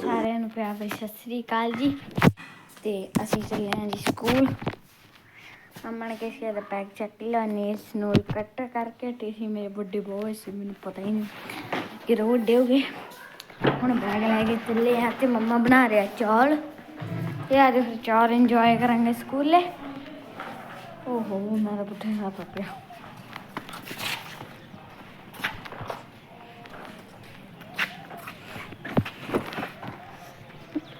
ਸਾਰਿਆਂ ਨੂੰ ਪਿਆਰ ਭਰੀ ਸਤਿ ਸ੍ਰੀ ਅਕਾਲ ਜੀ। ਤੇ ਅਸੀਂ ਚੱਲੇ ਹਾਂ ਜੀ ਸਕੂਲ। ਮੰਮਾ ਨੇ ਕਿਹਾ ਦਾ ਪੈਕ ਚੱਕ ਲਿਆ ਨੇਲਸ ਨੂੰ ਕੱਟ ਕਰਕੇ ਤੇ ਮੇਰੇ ਵੱਡੇ ਬੋਏ ਸੀ, ਮੈਨੂੰ ਪਤਾ ਹੀ ਨਹੀਂ ਕਿ ਵੱਡੇ ਹੋ ਗਏ। ਹੁਣ ਬੈਗ ਲੈ ਕੇ ਚੱਲੇ ਆ ਤੇ ਮੰਮਾ ਬਣਾ ਰਿਹਾ ਚੌਲ। ਤੇ ਫਿਰ ਚੌਲ ਇੰਜੋਏ ਕਰਾਂਗੇ ਸਕੂਲੇ। ਓਹੋ ਮੇਰਾ ਪੁੱਠੇ ਹੱਥ ਪਿਆ।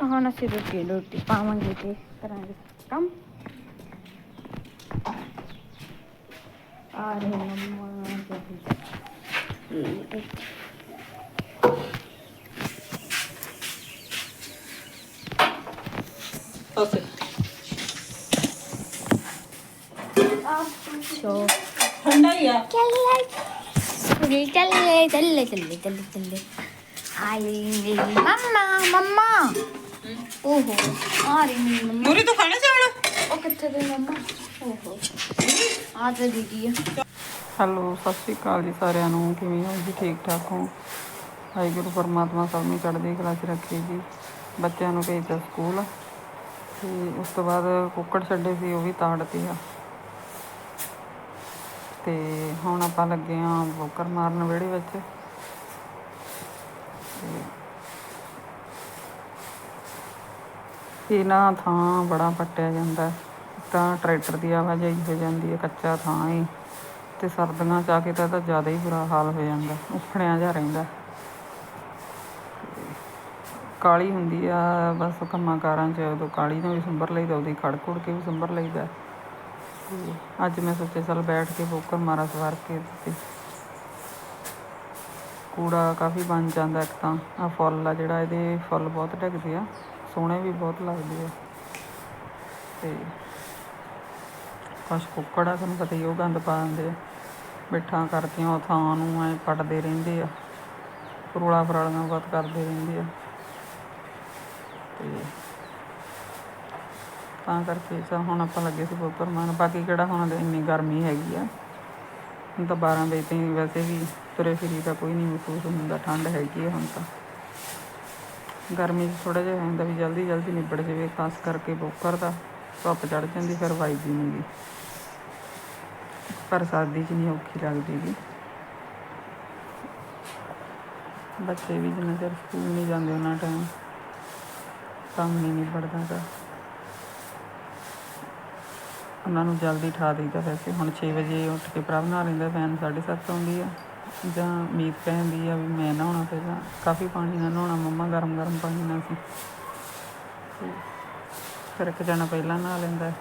ਹੁਣ ਅਸੀਂ ਰੋਟੀ ਰੋਟੀ ਪਾਵਾਂਗੇ ਤੇ ਕਰਾਂਗੇ ਕੰਮ। ਆ ਰਹੇ ਮੰਮਾ ਜੀ ਓਕੇ ਸੋ ਉਹ ਕਿੱਥੇ ਗਈ ਮੰਮਾ? ਓਹੋ। ਆ ਤਾਂ ਦੀਦੀ ਆ। ਹੈਲੋ, ਸਤਿ ਸ਼੍ਰੀ ਅਕਾਲ ਜੀ ਸਾਰਿਆਂ ਨੂੰ। ਕਿਵੇਂ ਹੋ ਜੀ? ਠੀਕ ਠਾਕ ਹੋ? ਵਾਹਿਗੁਰੂ, ਪਰਮਾਤਮਾ ਸਭ ਨੂੰ ਚੜ੍ਹਦੀ ਕਲਾ 'ਚ ਰੱਖੇ ਜੀ। ਬੱਚਿਆਂ ਨੂੰ ਭੇਜਦਾ ਸਕੂਲ। ਤੇ ਉਸ ਤੋਂ ਬਾਅਦ ਕੁੱਕੜ ਛੱਡੇ ਸੀ, ਉਹ ਵੀ ਤਾੜਤੇ ਆ। ਤੇ ਹੁਣ ਆਪਾਂ ਲੱਗੇ ਆ ਬੋਕਰ ਮਾਰਨ ਵਿਹੜੇ ਵਿੱਚ। ਤੇ ਇਹ ਥਾਂ ਬੜਾ ਪੱਟਿਆ ਜਾਂਦਾ ਤਾਂ ਟਰੈਕਟਰ ਦੀ ਆਵਾਜਾਈ ਹੋ ਜਾਂਦੀ ਹੈ, ਕੱਚਾ ਥਾਂ ਏ ਅਤੇ ਸਰਦੀਆਂ ਚ ਆ ਕੇ ਤਾਂ ਇਹਦਾ ਜ਼ਿਆਦਾ ਹੀ ਬੁਰਾ ਹਾਲ ਹੋ ਜਾਂਦਾ, ਉਖੜਿਆ ਜਿਹਾ ਰਹਿੰਦਾ। ਕਾਲੀ ਹੁੰਦੀ ਆ, ਬਸ ਕੰਮਾਂ ਕਾਰਾਂ 'ਚ ਉਦੋਂ ਕਾਲੀ ਨੂੰ ਵੀ ਸੰਭਰ ਲਈਦਾ ਉਹਦੀ ਖੜ ਖੁੜ ਕੇ ਵੀ ਸੰਭਰ ਲਈਦਾ। ਤੇ ਅੱਜ ਮੈਂ ਸੋਚਿਆ ਚੱਲ ਬੈਠ ਕੇ ਬੋਕਰ ਮਾਰਾ, ਸਵਾਰ ਕੇ ਤੇ ਕੂੜਾ ਕਾਫੀ ਬਣ ਜਾਂਦਾ ਇੱਕ ਤਾਂ। ਆ ਫੁੱਲ ਆ ਜਿਹੜਾ, ਇਹਦੇ ਫੁੱਲ ਬਹੁਤ ਢੱਕਦੇ ਆ। ਸੋਹਣੇ ਵੀ ਬਹੁਤ ਲੱਗਦੇ ਆ। ਤੇ ਕੁਛ ਕੁੱਕੜ ਆ, ਤੁਹਾਨੂੰ ਪਤਾ ਹੀ ਉਹ ਗੰਦ ਪਾ ਦਿੰਦੇ ਆ। ਮਿੱਠਾ ਕਰਕੇ ਉਹ ਥਾਂ ਨੂੰ ਐ ਪੱਟਦੇ ਰਹਿੰਦੇ ਆ। ਫਰੋਲਾ ਫਰਾਲੀਆਂ ਬਹੁਤ ਕਰਦੇ ਰਹਿੰਦੇ ਆ। ਤੇ ਤਾਂ ਕਰਕੇ ਸਾ ਹੁਣ ਆਪਾਂ ਲੱਗੇ ਸੀ ਬੋਕਰ ਮਾਰਨ ਬਾਕੀ ਕਿਹੜਾ ਹੁਣ ਤਾਂ ਇੰਨੀ ਗਰਮੀ ਹੈਗੀ ਆ। ਹੁਣ ਤਾਂ 12 ਵਜੇ ਤਾਈਂ ਵੈਸੇ ਵੀ ਤੁਰੇ ਫਿਰੀ ਦਾ ਕੋਈ ਨਹੀਂ ਮਹਿਸੂਸ ਹੁੰਦਾ, ਠੰਡ ਹੈਗੀ ਆ ਹੁਣ ਤਾਂ। ਗਰਮੀ 'ਚ ਥੋੜਾ ਜਿਹਾ ਹੁੰਦਾ ਵੀ ਜਲਦੀ ਜਲਦੀ ਨਿਬੜ ਜਾਵੇ, ਖਾਸ ਕਰਕੇ ਬੋਕਰ ਦਾ। ਧੁੱਪ ਚੜ ਜਾਂਦੀ, ਫਿਰ ਵਾਈਦੀ ਨਹੀਂ ਗੀ। ਪਰ ਸਰਦੀ 'ਚ ਨਹੀਂ ਔਖੀ ਲੱਗਦੀ ਗੀ। ਬੱਚੇ ਵੀ ਜਿੰਨਾ ਚਿਰ ਸਕੂਲ ਨਹੀਂ ਜਾਂਦੇ, ਉਹਨਾਂ ਟਾਈਮ ਕੰਮ ਨਹੀਂ ਨਿਬੜਦਾ ਗਾ ਉਹਨਾਂ ਨੂੰ ਜਲਦੀ ਠਾ ਦਈਦਾ ਵੈਸੇ। ਹੁਣ 6 ਵਜੇ ਉੱਠ ਕੇ ਪ੍ਰਭ ਨਹਾ ਲੈਂਦਾ ਵੈਨ 7:30 ਆਉਂਦੀ ਆ। ਜਾਂ ਮੀਤ ਕਹਿੰਦੀ ਆ ਵੀ ਮੈਂ ਨਹਾਉਣਾ ਪਹਿਲਾਂ ਕਾਫੀ ਪਾਣੀ ਨਾਲ ਨਹਾਉਣਾ, ਮੰਮਾ ਗਰਮ ਗਰਮ ਪਾਣੀ ਨਾਲ ਸੀ। ਫਿਰ ਇੱਕ ਜਣਾ ਪਹਿਲਾਂ ਨਹਾ ਲੈਂਦਾ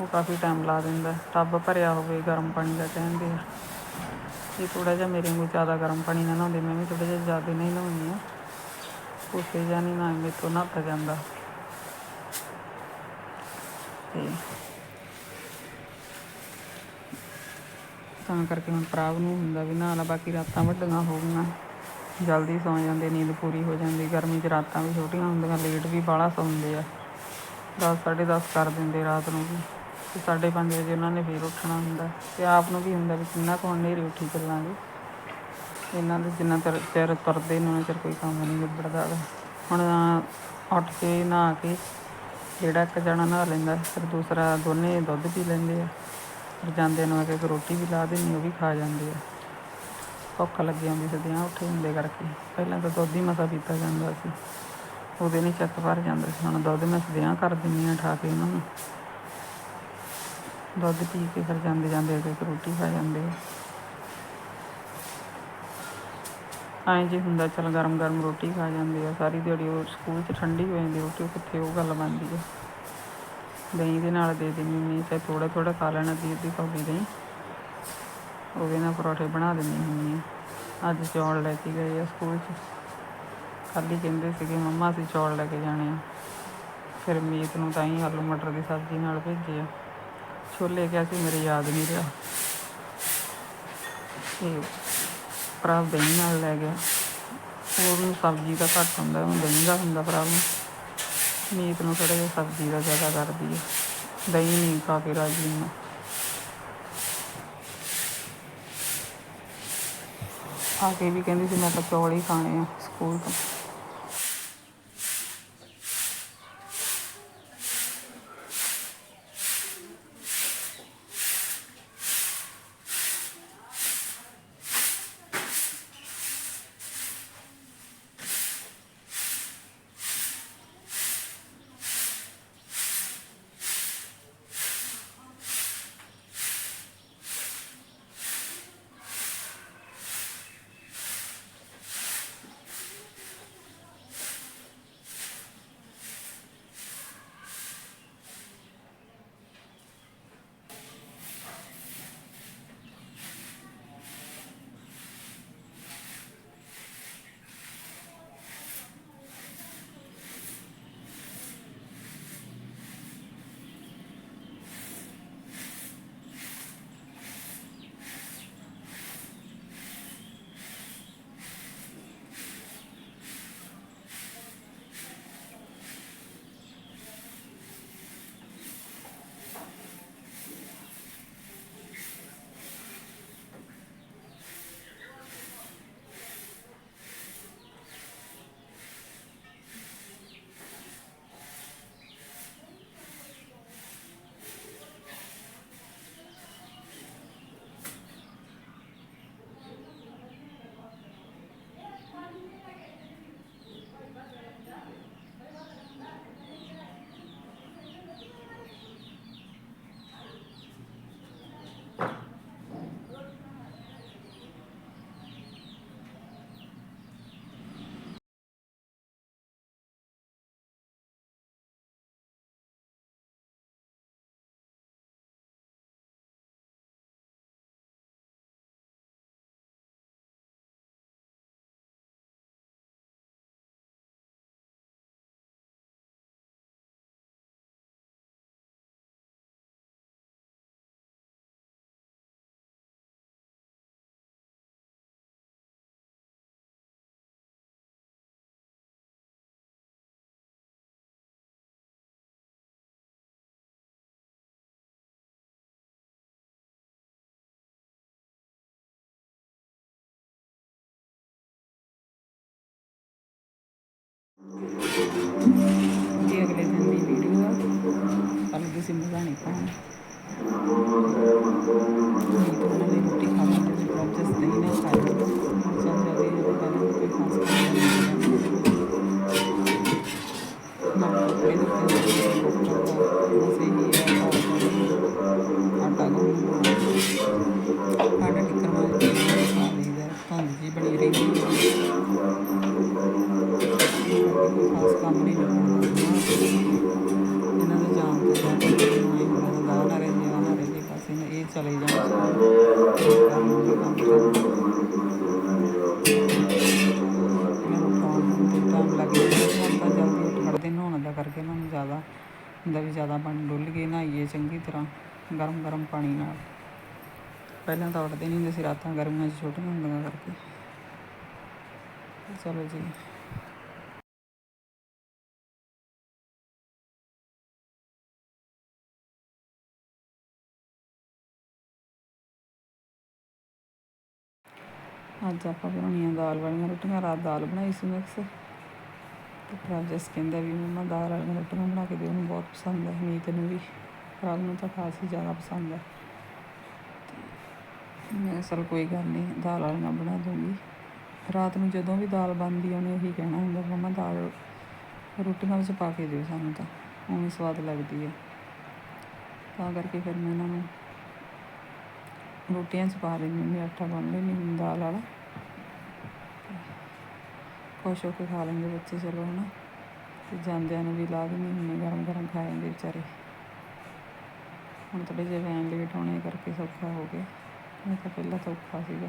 ਉਹ ਕਾਫੀ ਟਾਈਮ ਲਾ ਦਿੰਦਾ ਟੱਬ ਭਰਿਆ ਹੋਵੇ ਗਰਮ ਪਾਣੀ ਦਾ ਕਹਿੰਦੇ ਆ ਇਹ ਥੋੜਾ ਜਿਹਾ ਮੇਰੇ ਨੂੰ ਜ਼ਿਆਦਾ ਗਰਮ ਪਾਣੀ ਨਾਲ ਨਹਾਉਂਦੇ, ਮੈਂ ਵੀ ਥੋੜਾ ਜਿਹਾ ਜ਼ਿਆਦਾ ਨਹੀਂ ਨਹਾਉਂਦੀ ਆ ਉਸੇ ਜਾਂ ਨਹੀਂ ਨਾ ਮੇਰੇ ਤੋਂ ਨਹਾਤਾ ਜਾਂਦਾ। ਤੇ ਤਾਂ ਕਰਕੇ ਹੁਣ ਪ੍ਰਾਪ ਨੂੰ ਹੁੰਦਾ ਵੀ ਨਹਾ ਲਾ ਬਾਕੀ ਰਾਤਾਂ ਵੱਡੀਆਂ ਹੋ ਗਈਆਂ। ਜਲਦੀ ਸੌਂ ਜਾਂਦੇ, ਨੀਂਦ ਪੂਰੀ ਹੋ ਜਾਂਦੀ। ਗਰਮੀ 'ਚ ਰਾਤਾਂ ਵੀ ਛੋਟੀਆਂ ਹੁੰਦੀਆਂ, ਲੇਟ ਵੀ ਬਾਹਲਾ ਸੌਂਦੇ ਆ। ਦਸ, ਸਾਢੇ ਦਸ ਕਰ ਦਿੰਦੇ ਰਾਤ ਨੂੰ ਵੀ। ਤੇ ਸਾਢੇ ਪੰਜ ਵਜੇ ਉਹਨਾਂ ਨੇ ਫੇਰ ਉੱਠਣਾ ਹੁੰਦਾ। ਤੇ ਆਪ ਨੂੰ ਵੀ ਹੁੰਦਾ ਵੀ ਕਿੰਨਾ ਕੁ ਹੁਣ ਨੇਰੇ ਉੱਠੀ ਚੱਲਾਂਗੇ। ਇਹਨਾਂ ਦੇ ਜਿੰਨਾ ਚਿਰ ਚਿਰ ਤੁਰਦੇ ਨੇ, ਉਹਨਾਂ ਚਿਰ ਕੋਈ ਕੰਮ ਨਹੀਂ ਨਿਬੜਦਾ ਹੁਣ ਉੱਠ ਕੇ, ਨਹਾ ਕੇ ਜਿਹੜਾ ਇੱਕ ਜਣਾ ਨਹਾ ਲੈਂਦਾ, ਫਿਰ ਦੂਸਰਾ ਦੋਨੇ ਦੁੱਧ ਪੀ ਲੈਂਦੇ ਆ। ਜਾਂਦੇ ਨੂੰ ਆ ਰੋਟੀ ਵੀ ਲਾ ਦਿੰਦੀ, ਉਹ ਵੀ ਖਾ ਜਾਂਦੇ ਆ। ਭੁੱਖ ਲੱਗੀ ਆਉਂਦੀ ਸਦੀਆਂ ਉੱਠੇ ਹੁੰਦੇ ਕਰਕੇ। ਪਹਿਲਾਂ ਤਾਂ ਦੁੱਧ ਹੀ ਮਸਾ ਪੀਤਾ ਜਾਂਦਾ ਸੀ। ਉਹਦੇ ਨਹੀਂ ਚੱਕ ਭਰ ਜਾਂਦਾ ਸੀ। ਹੁਣ ਦੁੱਧ ਮੈਂ ਸਦੀਆਂ ਕਰ ਦਿੰਦੀ ਹਾਂ, ਠਾ ਕੇ ਉਹਨਾਂ ਨੂੰ। ਦੁੱਧ ਪੀ ਕੇ ਫਿਰ ਜਾਂਦੇ ਜਾਂਦੇ ਅੱਗੇ ਰੋਟੀ ਖਾ ਜਾਂਦੇ ਆ। ਐਂ ਜੇ ਹੁੰਦਾ ਚਲ ਗਰਮ ਗਰਮ ਰੋਟੀ ਖਾ ਜਾਂਦੇ ਆ। ਸਾਰੀ ਦਿਹਾੜੀ ਉਹ ਸਕੂਲ 'ਚ ਠੰਡੀ ਹੋ ਜਾਂਦੀ, ਰੋਟੀ ਕਿੱਥੇ, ਉਹ ਗੱਲ ਬਣਦੀ ਆ। ਦਹੀਂ ਦੇ ਨਾਲ ਦੇ ਦਿੰਦੀ ਹੁੰਦੀ ਚਾਹੇ ਥੋੜਾ ਥੋੜਾ ਖਾ ਲੈਣਾ ਦੀ ਅੱਧੀ ਕੌਲੀ ਦਹੀਂ। ਉਹਦੇ ਨਾਲ ਪਰੌਠੇ ਬਣਾ ਦਿੰਦੀ ਹੁੰਦੀ ਆ। ਅੱਜ ਚੌਲ ਲੈ ਕੇ ਗਏ ਆ ਸਕੂਲ 'ਚ। ਕੱਲ੍ਹ ਹੀ ਕਹਿੰਦੇ ਸੀਗੇ, ਮੰਮਾ, ਅਸੀਂ ਚੌਲ ਲੈ ਕੇ ਜਾਣੇ ਆ। ਫਿਰ ਮੀਤ ਨੂੰ ਤਾਂ ਹੀ ਆਲੂ ਮਟਰ ਦੀ ਸਬਜ਼ੀ ਨਾਲ ਭੇਜੇ ਆ। ਛੋਲੇ ਕਿਹਾ ਸੀ, ਮੇਰੇ ਯਾਦ ਨਹੀਂ ਰਿਹਾ। ਤੇ ਭਰਾ ਦਹੀਂ ਨਾਲ ਲੈ ਗਿਆ। ਉਹਨੂੰ ਸਬਜ਼ੀ ਦਾ ਘੱਟ ਹੁੰਦਾ, ਉਹ ਦਹੀਂ ਦਾ ਹੁੰਦਾ ਭਰਾ। ਨੂੰ ਮੀਟ ਨੂੰ ਥੋੜ੍ਹਾ ਜਿਹਾ ਸਬਜ਼ੀ ਦਾ ਜ਼ਿਆਦਾ ਕਰਦੀ ਹੈ ਦਹੀਂ ਨਹੀਂ ਖਾ ਕੇ ਰਾਜੀ ਨਾ ਆ ਕੇ ਵੀ ਕਹਿੰਦੀ ਸੀ ਮੈਂ ਤਾਂ ਚੌਲ ਹੀ ਖਾਣੇ ਆ ਸਕੂਲ ਤੋਂ। ਇਹ ਅਗਲੇ ਕਰਕੇ ਉਹਨਾਂ ਨੂੰ ਜ਼ਿਆਦਾ ਹੁੰਦਾ ਵੀ ਜ਼ਿਆਦਾ ਪਾਣੀ ਡੁੱਲ ਗਏ ਨਹਾਈਏ ਚੰਗੀ ਤਰ੍ਹਾਂ, ਗਰਮ ਗਰਮ ਪਾਣੀ ਨਾਲ। ਪਹਿਲਾਂ ਤਾਂ ਉੱਠਦੇ ਨਹੀਂ ਹੁੰਦੇ ਸੀ ਰਾਤਾਂ, ਗਰਮੀਆਂ 'ਚ ਛੋਟੀਆਂ ਹੁੰਦੀਆਂ ਕਰਕੇ। ਚਲੋ ਜੀ। ਅੱਜ ਆਪਾਂ ਬਣਾਉਣੀਆਂ ਦਾਲ ਵਾਲੀਆਂ ਰੋਟੀਆਂ, ਰਾਤ ਦਾਲ ਬਣਾਈ ਸੀ ਮਿਕਸ। ਤੇ ਪ੍ਰਭਜਸ ਕਹਿੰਦਾ ਵੀ ਮੰਮਾ ਦਾਲ ਵਾਲੀਆਂ ਰੋਟੀਆਂ ਬਣਾ ਕੇ ਦਿਓ ਉਹਨੂੰ ਬਹੁਤ ਪਸੰਦ ਹੈ ਮੀਤ ਨੂੰ ਵੀ। ਪ੍ਰਭ ਨੂੰ ਤਾਂ ਖਾਸ ਹੀ ਜ਼ਿਆਦਾ ਪਸੰਦ ਹੈ। ਤੇ ਮੈਂ ਕਿਹਾ ਕੋਈ ਗੱਲ ਨਹੀਂ ਦਾਲ ਵਾਲੀਆਂ ਬਣਾ ਦੂੰਗੀ ਰਾਤ ਨੂੰ ਜਦੋਂ ਵੀ ਦਾਲ ਬਣਦੀ ਆ ਉਹਨੇ ਉਹੀ ਕਹਿਣਾ ਹੁੰਦਾ ਮੰਮਾ ਦਾਲ ਰੋਟੀਆਂ ਵਿੱਚ ਪਾ ਕੇ ਦਿਓ ਸਾਨੂੰ ਤਾਂ ਉਵੇਂ ਸਵਾਦ ਲੱਗਦੀ ਹੈ ਤਾਂ ਕਰਕੇ ਫਿਰ ਮੈਂ ਉਹਨਾਂ ਨੂੰ ਰੋਟੀਆਂ 'ਚ ਪਾ ਲੈਂਦੀ ਹੁੰਦੀ ਹਾਂ, ਆਟਾ ਗੁੰਨ ਲੈਂਦੀ ਹੁੰਦੀ ਦਾਲ ਵਾਲਾ। ਖੁਸ਼ ਹੋ ਕੇ ਖਾ ਲੈਂਦੇ ਬੱਚੇ, ਚਲੋ ਹਨਾ। ਤੇ ਜਾਂਦਿਆਂ ਨੂੰ ਵੀ ਲਾ ਦਿੰਦੇ ਹੁੰਦੀ ਗਰਮ ਗਰਮ ਖਾ ਜਾਂਦੇ ਵਿਚਾਰੇ। ਹੁਣ ਥੋੜੇ ਜਿਹੇ ਵੈਨ ਲੇਟ ਹੋਣੇ ਕਰਕੇ ਸੌਖਾ ਹੋ ਗਿਆ। ਨਹੀਂ ਤਾਂ ਪਹਿਲਾਂ ਸੌਖਾ ਸੀਗਾ।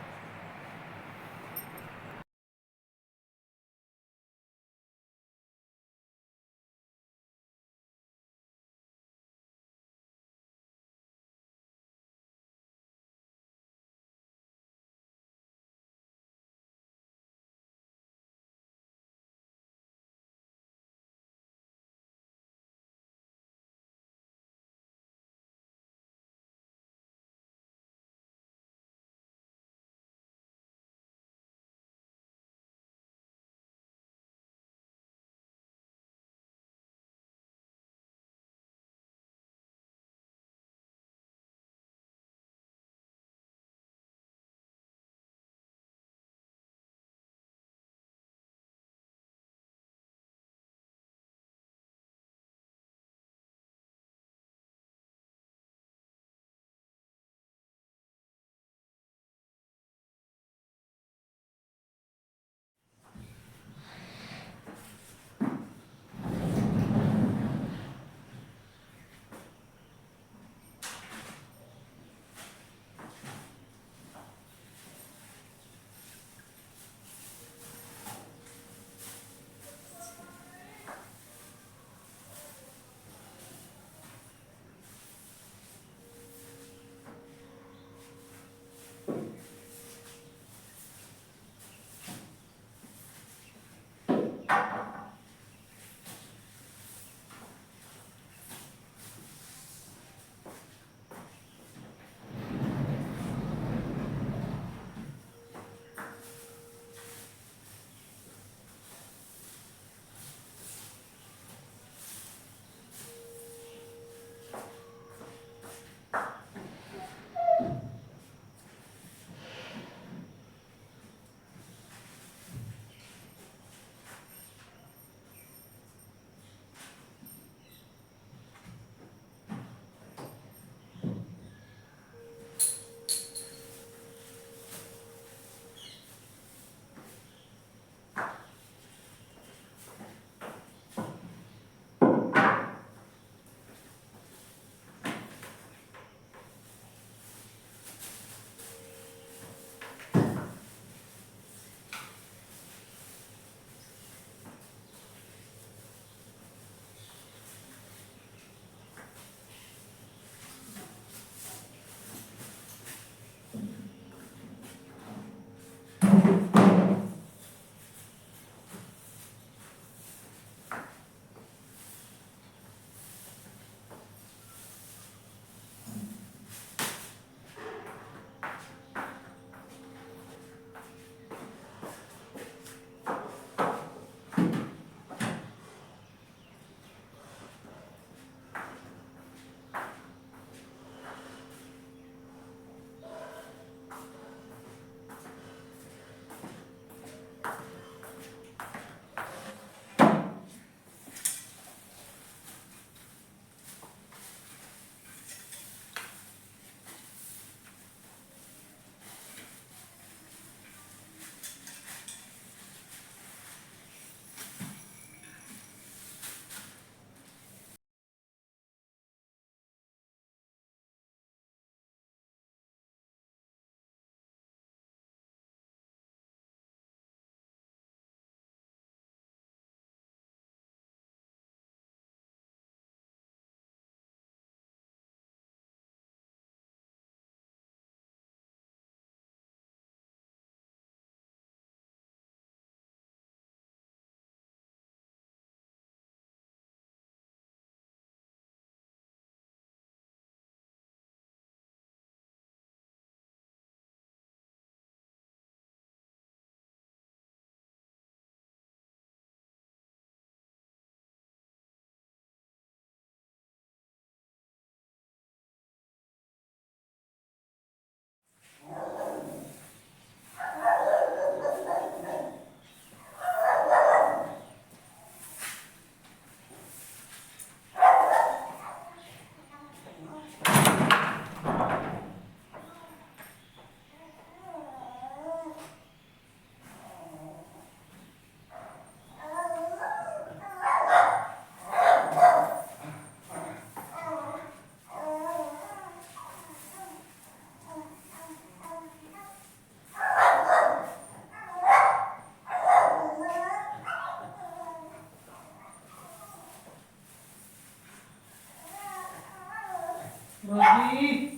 ਤਾਂ ਔਖਾ ਸੀਗਾ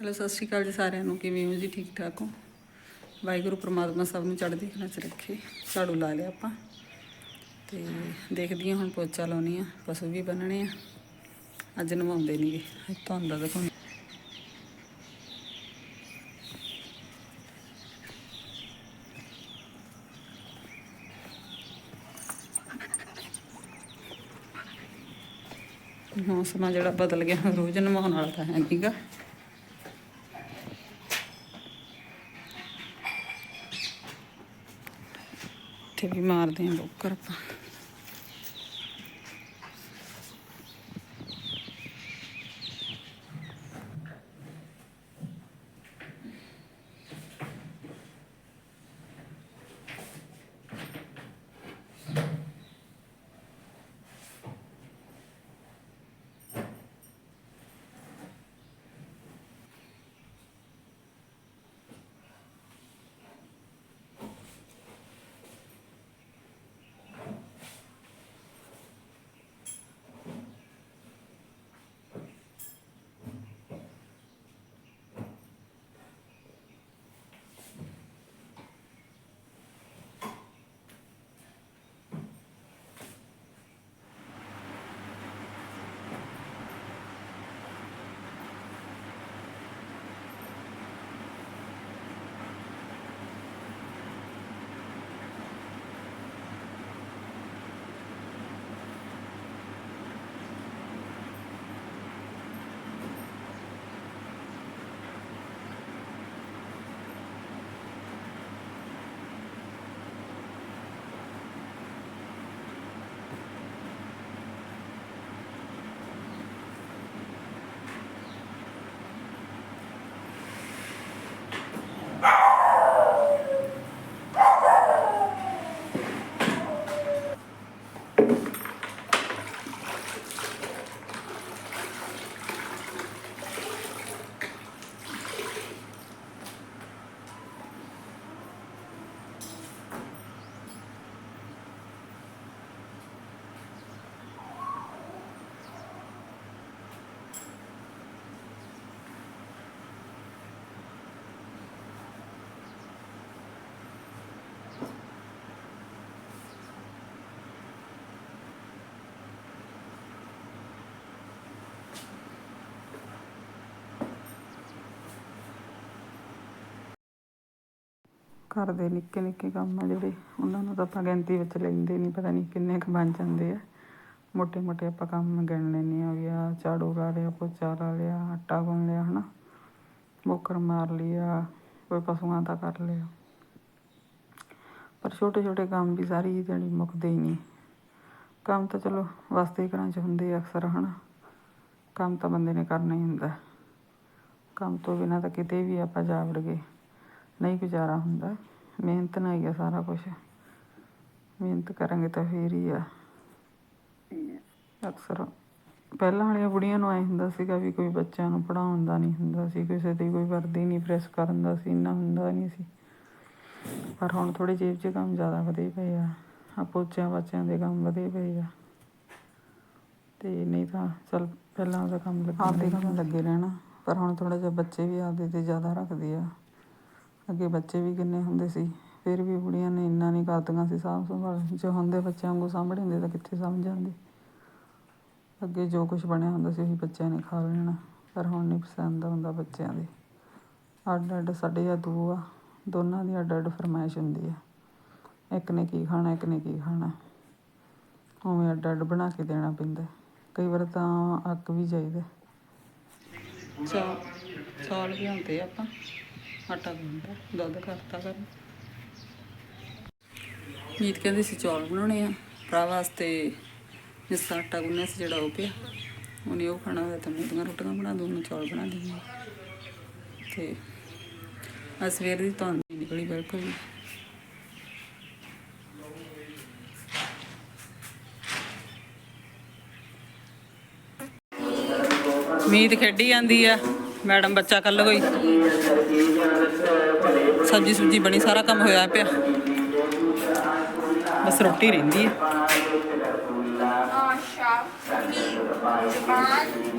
ਹੈਲੋ, ਸਤਿ ਸ਼੍ਰੀ ਅਕਾਲ ਜੀ ਸਾਰਿਆਂ ਨੂੰ। ਕਿਵੇਂ ਹੋ ਜੀ? ਠੀਕ ਠਾਕ ਹੋ? ਵਾਹਿਗੁਰੂ, ਪ੍ਰਮਾਤਮਾ ਸਭ ਨੂੰ ਚੜ੍ਹਦੀ ਕਲਾ 'ਚ ਰੱਖੇ। ਝਾੜੂ ਲਾ ਲਿਆ ਆਪਾਂ। ਤੇ ਦੇਖਦੀ ਹਾਂ ਹੁਣ ਪੋਚਾ ਲਾਉਣੀ ਆ। ਪਸ਼ੂ ਵੀ ਬੰਨਣੇ ਆ। ਅੱਜ ਨਵਾਉਂਦੇ ਨਹੀਂਗੇ ਧੁੰਦ ਦਾ ਦੇਖੋ ਮੌਸਮ ਜਿਹੜਾ ਬਦਲ ਗਿਆ। ਰੋਜ਼ ਨਵਾਉਣ ਵਾਲਾ ਤਾਂ ਹੈ ਨਹੀਂਗਾ ਇੱਥੇ ਵੀ ਮਾਰਦੇ ਆ ਬੋਕਰ ਆਪਾਂ। ਘਰ ਦੇ ਨਿੱਕੇ ਨਿੱਕੇ ਕੰਮ ਆ ਜਿਹੜੇ, ਉਹਨਾਂ ਨੂੰ ਤਾਂ ਆਪਾਂ ਗਿਣਤੀ ਵਿੱਚ ਲੈਂਦੇ ਨਹੀਂ ਪਤਾ ਨਹੀਂ ਕਿੰਨੇ ਕੁ ਬਣ ਜਾਂਦੇ ਆ। ਮੋਟੇ ਮੋਟੇ ਆਪਾਂ ਕੰਮ ਗਿਣ ਲੈਂਦੇ ਹਾਂ ਵੀ ਆ ਝਾੜੂ ਲਾ ਲਿਆ, ਪੋਚਾ ਲਾ ਲਿਆ, ਆਟਾ ਗੁੰਨ ਲਿਆ ਹੈ ਨਾ ਬੋਕਰ ਮਾਰ ਲਿਆ, ਕੋਈ ਪਸ਼ੂਆਂ ਦਾ ਕਰ ਲਿਆ। ਪਰ ਛੋਟੇ ਛੋਟੇ ਕੰਮ ਵੀ ਸਾਰੀ ਦਿਹਾੜੀ ਮੁੱਕਦੇ ਹੀ ਨਹੀਂ। ਕੰਮ ਤਾਂ ਚਲੋ ਵਸਦੇ ਘਰਾਂ 'ਚ ਹੁੰਦੇ ਆ ਅਕਸਰ, ਹਨਾ। ਕੰਮ ਤਾਂ ਬੰਦੇ ਨੇ ਕਰਨਾ ਹੀ ਹੁੰਦਾ। ਕੰਮ ਤੋਂ ਬਿਨਾਂ ਤਾਂ ਕਿਤੇ ਵੀ ਆਪਾਂ ਜਾ ਵੜ ਨਹੀਂ ਗੁਜ਼ਾਰਾ ਹੁੰਦਾ। ਮਿਹਨਤ ਨਾਲ ਹੀ ਆ ਸਾਰਾ ਕੁਝ ਮਿਹਨਤ ਕਰਾਂਗੇ ਤਾਂ ਫੇਰ ਹੀ ਆ। ਅਕਸਰ ਪਹਿਲਾਂ ਵਾਲੀਆਂ ਬੁੜੀਆਂ ਨੂੰ ਐ ਹੁੰਦਾ ਸੀਗਾ ਵੀ ਕੋਈ ਬੱਚਿਆਂ ਨੂੰ ਪੜਾਉਣ ਦਾ ਨਹੀਂ ਹੁੰਦਾ ਸੀ ਕਿਸੇ ਦੀ ਕੋਈ ਵਰਦੀ ਨਹੀਂ ਪ੍ਰੈਸ ਕਰਨ ਦਾ ਸੀ ਇੰਨਾ ਹੁੰਦਾ ਨਹੀਂ ਸੀ। ਪਰ ਹੁਣ ਥੋੜੇ ਜੇਬ 'ਚ ਕੰਮ ਜ਼ਿਆਦਾ ਵਧੇ ਪਏ ਆ। ਆ ਪੋਚਿਆਂ ਬੱਚਿਆਂ ਦੇ ਕੰਮ ਵਧੇ ਪਏ ਆ। ਤੇ ਨਹੀਂ ਤਾਂ ਚਲ ਪਹਿਲਾਂ ਉਹਦਾ ਕੰਮ ਲੱਗੇ ਆਪਦੇ ਕੰਮ ਲੱਗੇ ਰਹਿਣਾ। ਪਰ ਹੁਣ ਥੋੜਾ ਜਿਹਾ ਬੱਚੇ ਵੀ ਆਪਦੇ ਤੇ ਜ਼ਿਆਦਾ ਰੱਖਦੇ ਆ। ਅੱਗੇ ਬੱਚੇ ਵੀ ਕਿੰਨੇ ਹੁੰਦੇ ਸੀ, ਫਿਰ ਵੀ ਬੁੜੀਆਂ ਨੇ ਇੰਨਾ ਨਹੀਂ ਕਰਦੀਆਂ ਸੀ ਸਾਂਭ ਸੰਭਾਲ, ਜੇ ਹੁੰਦੇ ਬੱਚਿਆਂ ਵਾਂਗੂ ਸਾਂਭੜੇ ਹੁੰਦੇ ਤਾਂ ਕਿੱਥੇ ਸਮਝ ਜਾਂਦੇ। ਅੱਗੇ ਜੋ ਕੁਝ ਬਣਿਆ ਹੁੰਦਾ ਸੀ ਉਹੀ ਬੱਚਿਆਂ ਨੇ ਖਾ ਲੈਣਾ, ਪਰ ਹੁਣ ਨਹੀਂ ਪਸੰਦ ਆਉਂਦਾ ਬੱਚਿਆਂ ਦੇ। ਅੱਡ ਅੱਡ ਸਾਡੇ ਆ ਦੋ ਆ, ਦੋਨਾਂ ਦੀ ਅੱਡ ਅੱਡ ਫਰਮਾਇਸ਼ ਹੁੰਦੀ ਆ। ਇੱਕ ਨੇ ਕੀ ਖਾਣਾ, ਇੱਕ ਨੇ ਕੀ ਖਾਣਾ। ਉਵੇਂ ਅੱਡ ਅੱਡ ਬਣਾ ਕੇ ਦੇਣਾ ਪੈਂਦਾ। ਕਈ ਵਾਰ ਤਾਂ ਅੱਕ ਵੀ ਜਾਈਦਾ। ਚਾ ਚੌਲ ਭਿਉਂਤੇ ਆਪਾਂ। ਆਟਾ ਗੁੰਨਦਾ, ਦੁੱਧ ਕਰਤਾ ਕਰ ਮੀਤ ਕਹਿੰਦੀ ਸੀ ਚੌਲ ਬਣਾਉਣੇ ਆ, ਭਰਾ ਵਾਸਤੇ ਜਿਸ ਆਟਾ ਗੁੰਨਿਆ ਸੀ ਜਿਹੜਾ ਉਹ ਪਿਆ। ਉਹਨੇ ਉਹ ਖਾਣਾ ਹੋਇਆ ਤਾਂ ਮੈਂ ਰੋਟੀਆਂ ਬਣਾ ਦੂੰ, ਉਹਨੂੰ ਚੌਲ ਬਣਾ ਦਿੰਦੀ ਹਾਂ। ਤੇ ਆ ਸਵੇਰ ਦੀ ਧੁੰਦ ਨਿਕਲੀ ਬਿਲਕੁਲ ਮੀਤ ਖੇਡੀ ਜਾਂਦੀ ਆ। ਮੈਡਮ ਬੱਚਾ ਕੱਲ ਕੋਈ। ਸਬਜੀ ਸੁਬਜੀ ਬਣੀ, ਸਾਰਾ ਕੰਮ ਹੋਇਆ ਪਿਆ। ਬਸ ਰੋਟੀ ਰਹਿੰਦੀ ਹੈ। ਲੋਕ